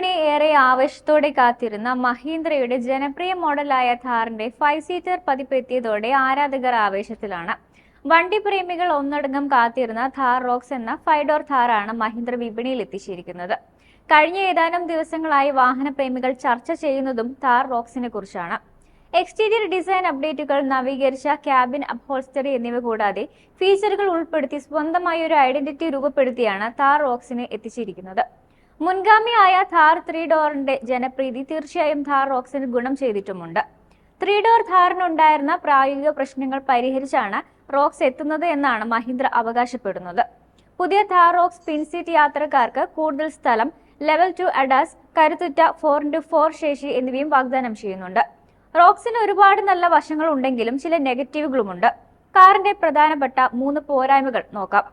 വിപണി ഏറെ ആവേശത്തോടെ കാത്തിരുന്ന മഹീന്ദ്രയുടെ ജനപ്രിയ മോഡലായ ഥാറിന്റെ ഫൈവ് സീറ്റർ പതിപ്പ് എത്തിയതോടെ ആരാധകർ ആവേശത്തിലാണ്. വണ്ടി പ്രേമികൾ ഒന്നടങ്കം കാത്തിരുന്ന ഥാർ റോക്സ് എന്ന ഫൈവ് ഡോർ ഥാറാണ് മഹീന്ദ്ര വിപണിയിൽ എത്തിച്ചിരിക്കുന്നത്. കഴിഞ്ഞ ഏതാനും ദിവസങ്ങളായി വാഹന പ്രേമികൾ ചർച്ച ചെയ്യുന്നതും ഥാർ റോക്സിനെ കുറിച്ചാണ്. എക്സ്റ്റീരിയർ ഡിസൈൻ അപ്ഡേറ്റുകൾ നവീകരിച്ച ക്യാബിൻ അപ്ഹോൾസ്റ്ററി എന്നിവ കൂടാതെ ഫീച്ചറുകൾ ഉൾപ്പെടുത്തി സ്വന്തമായി ഒരു ഐഡന്റിറ്റി രൂപപ്പെടുത്തിയാണ് താർ റോക്സിനെ എത്തിച്ചിരിക്കുന്നത്. മുൻഗാമിയായ ഥാർ ത്രീ ഡോറിന്റെ ജനപ്രീതി തീർച്ചയായും ഥാർ റോക്സിന് ഗുണം ചെയ്തിട്ടുമുണ്ട്. ത്രീ ഡോർ ഥാറിനുണ്ടായിരുന്ന പ്രായോഗിക പ്രശ്നങ്ങൾ പരിഹരിച്ചാണ് റോക്സ് എത്തുന്നത് എന്നാണ് മഹീന്ദ്ര അവകാശപ്പെടുന്നത്. പുതിയ ഥാർ റോക്സ് പിൻസീറ്റ് യാത്രക്കാർക്ക് കൂടുതൽ സ്ഥലം ലെവൽ ടു അഡാസ് കരുത്തുറ്റ ഫോർ ഇന്റു ഫോർ ശേഷി എന്നിവയും വാഗ്ദാനം ചെയ്യുന്നുണ്ട്. റോക്സിന് ഒരുപാട് നല്ല വശങ്ങൾ ഉണ്ടെങ്കിലും ചില നെഗറ്റീവുകളുമുണ്ട്. കാറിന്റെ പ്രധാനപ്പെട്ട മൂന്ന് പോരായ്മകൾ നോക്കാം.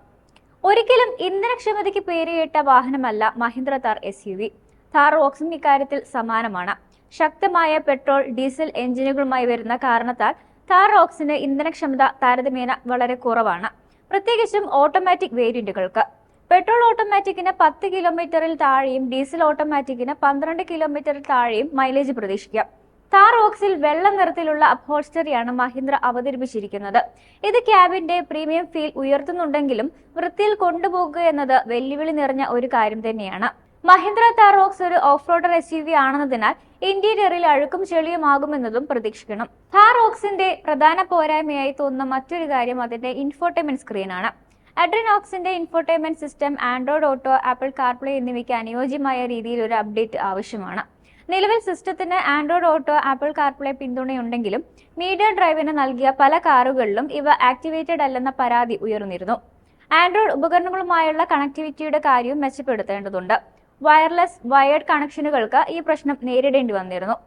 ഒരിക്കലും ഇന്ധനക്ഷമതയ്ക്ക് പേരുകേട്ട വാഹനമല്ല Mahindra Thar S U V Thar റോക്സും ഇക്കാര്യത്തിൽ സമാനമാണ്. ശക്തമായ പെട്രോൾ ഡീസൽ എഞ്ചിനുകളുമായി വരുന്ന കാരണത്താൽ താർ റോക്സിന് ഇന്ധനക്ഷമത താരതമ്യേന വളരെ കുറവാണ്. പ്രത്യേകിച്ചും ഓട്ടോമാറ്റിക് വേരിയന്റുകൾക്ക്. പെട്രോൾ ഓട്ടോമാറ്റിക്കിന് പത്ത് കിലോമീറ്ററിൽ താഴെയും ഡീസൽ ഓട്ടോമാറ്റിക്കിന് പന്ത്രണ്ട് കിലോമീറ്ററിൽ താഴെയും മൈലേജ് പ്രതീക്ഷിക്കാം. താർ ഓക്സിൽ വെള്ള നിറത്തിലുള്ള അപ്ഹോൾസ്റ്ററിയാണ് മഹീന്ദ്ര അവതരിപ്പിച്ചിരിക്കുന്നത്. ഇത് ക്യാബിന്റെ പ്രീമിയം ഫീൽ ഉയർത്തുന്നുണ്ടെങ്കിലും വൃത്തിയിൽ കൊണ്ടുപോകുക എന്നത് വെല്ലുവിളി നിറഞ്ഞ ഒരു കാര്യം തന്നെയാണ്. മഹീന്ദ്ര താർ റോക്സ് ഒരു off roader S U V ആണെന്നതിനാൽ ഇന്റീരിയറിൽ അഴുക്കും ചെളിയുമാകുമെന്നതും പ്രതീക്ഷിക്കണം. താർ റോക്സിന്റെ പ്രധാന പോരായ്മയായി തോന്നുന്ന മറ്റൊരു കാര്യം അതിന്റെ ഇൻഫോർടൈൻമെന്റ് സ്ക്രീനാണ് അഡ്രിനോക്സിന്റെ infotainment system Android Auto Apple CarPlay എന്നിവയ്ക്ക് അനുയോജ്യമായ രീതിയിൽ ഒരു അപ്ഡേറ്റ് ആവശ്യമാണ്. നിലവിൽ സിസ്റ്റത്തിന് ആൻഡ്രോയിഡ് ഓട്ടോ ആപ്പിൾ കാർപ്ലേ പിന്തുണയുണ്ടെങ്കിലും മീഡിയ ഡ്രൈവിന് നൽകിയ പല കാറുകളിലും ഇവ ആക്ടിവേറ്റഡ് അല്ലെന്ന പരാതി ഉയർന്നിരുന്നു. ആൻഡ്രോയിഡ് ഉപകരണങ്ങളുമായുള്ള കണക്ടിവിറ്റിയുടെ കാര്യവും മെച്ചപ്പെടുത്തേണ്ടതുണ്ട്. വയർലെസ് വയർഡ് കണക്ഷനുകൾക്ക് ഈ പ്രശ്നം നേരിടേണ്ടി വന്നിരുന്നു.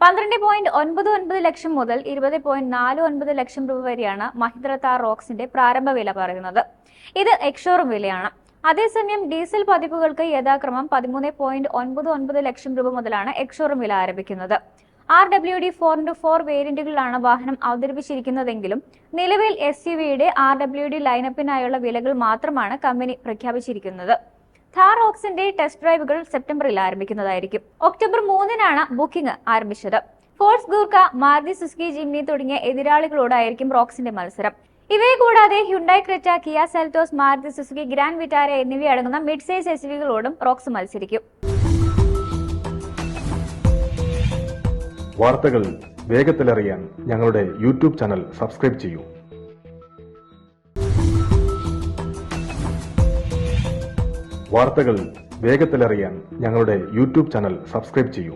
പന്ത്രണ്ട് പോയിന്റ് ഒൻപത് ഒൻപത് ലക്ഷം മുതൽ ഇരുപത് പോയിന്റ് നാല് ഒൻപത് ലക്ഷം രൂപ വരെയാണ് മഹിന്ദ്ര താർ റോക്സിന്റെ പ്രാരംഭ വില പറയുന്നത്. ഇത് എക്സോറും വിലയാണ്. അതേസമയം ഡീസൽ പതിപ്പുകൾക്ക് യഥാക്രമം പതിമൂന്ന് പോയിന്റ് ഒൻപത് ഒൻപത് ലക്ഷം രൂപ മുതലാണ് എക്സോറും വില ആരംഭിക്കുന്നത്. R W D four into four വേരിയന്റുകളിലാണ് വാഹനം അവതരിപ്പിച്ചിരിക്കുന്നതെങ്കിലും നിലവിൽ എസ് യു വിയുടെ ആർ ഡബ്ല്യു ഡി ലൈനപ്പിനായുള്ള വിലകൾ മാത്രമാണ് കമ്പനി പ്രഖ്യാപിച്ചിരിക്കുന്നത്. ഥാർ ഓക്സിന്റെ ടെസ്റ്റ് ഡ്രൈവുകൾ സെപ്റ്റംബറിൽ ആരംഭിക്കുന്നതായിരിക്കും. ഒക്ടോബർ മൂന്നിനാണ് ബുക്കിംഗ് ആരംഭിച്ചത്. Force Gurkha Maruti Suzuki Jimny തുടങ്ങിയ എതിരാളികളോടായിരിക്കും റോക്സിന്റെ മത്സരം. ഇവയെ കൂടാതെ Hyundai Creta Kia Seltos Maruti Suzuki Grand Vitara എന്നിവയടങ്ങുന്ന mid size S വികളോടും റോക്സ് മത്സരിക്കും. വാർത്തകൾ വേഗത്തിലറിയാൻ ഞങ്ങളുടെ യൂട്യൂബ് ചാനൽ സബ്സ്ക്രൈബ് ചെയ്യൂ. വാർത്തകൾ വേഗത്തിലറിയാൻ ഞങ്ങളുടെ യൂട്യൂബ് ചാനൽ സബ്സ്ക്രൈബ് ചെയ്യൂ.